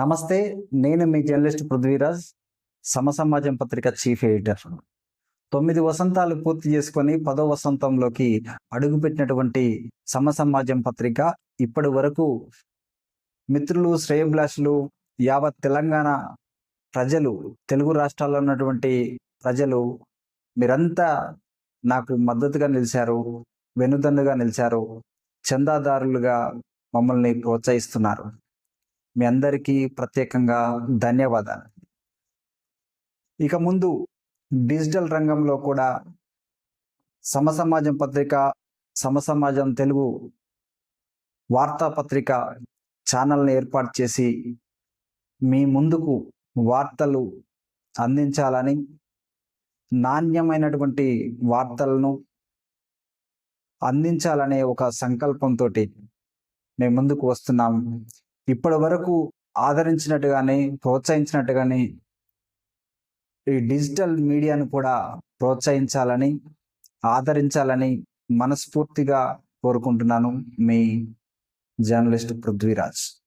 నమస్తే నేను మీ జర్నలిస్ట్ పృథ్వీరాజ్ సమసమాజం పత్రిక చీఫ్ ఎడిటర్. తొమ్మిది వసంతాలు పూర్తి చేసుకొని పదో వసంతంలోకి అడుగుపెట్టినటువంటి సమసమాజం పత్రిక ఇప్పటి వరకు మిత్రులు శ్రేయభిలాషులు యావత్ తెలంగాణ ప్రజలు తెలుగు రాష్ట్రాల్లో ఉన్నటువంటి ప్రజలు మీరంతా నాకు మద్దతుగా నిలిచారు వెనుదన్నుగా నిలిచారు చందాదారులుగా మమ్మల్ని ప్రోత్సహిస్తున్నారు. మీ అందరికీ ప్రత్యేకంగా ధన్యవాదాలు. ఇక ముందు డిజిటల్ రంగంలో కూడా సమసమాజం పత్రిక సమసమాజం తెలుగు వార్తాపత్రిక ఛానల్ని ఏర్పాటు చేసి మీ ముందుకు వార్తలు అందించాలని నాణ్యమైనటువంటి వార్తలను అందించాలనే ఒక సంకల్పంతో మేము ముందుకు వస్తున్నాం. ఇప్పటి వరకు ఆదరించినట్టుగానే ప్రోత్సహించినట్టుగానే ఈ డిజిటల్ మీడియాను కూడా ప్రోత్సహించాలని ఆదరించాలని మనస్ఫూర్తిగా కోరుకుంటున్నాను మీ జర్నలిస్ట్ పృథ్వీరాజ్.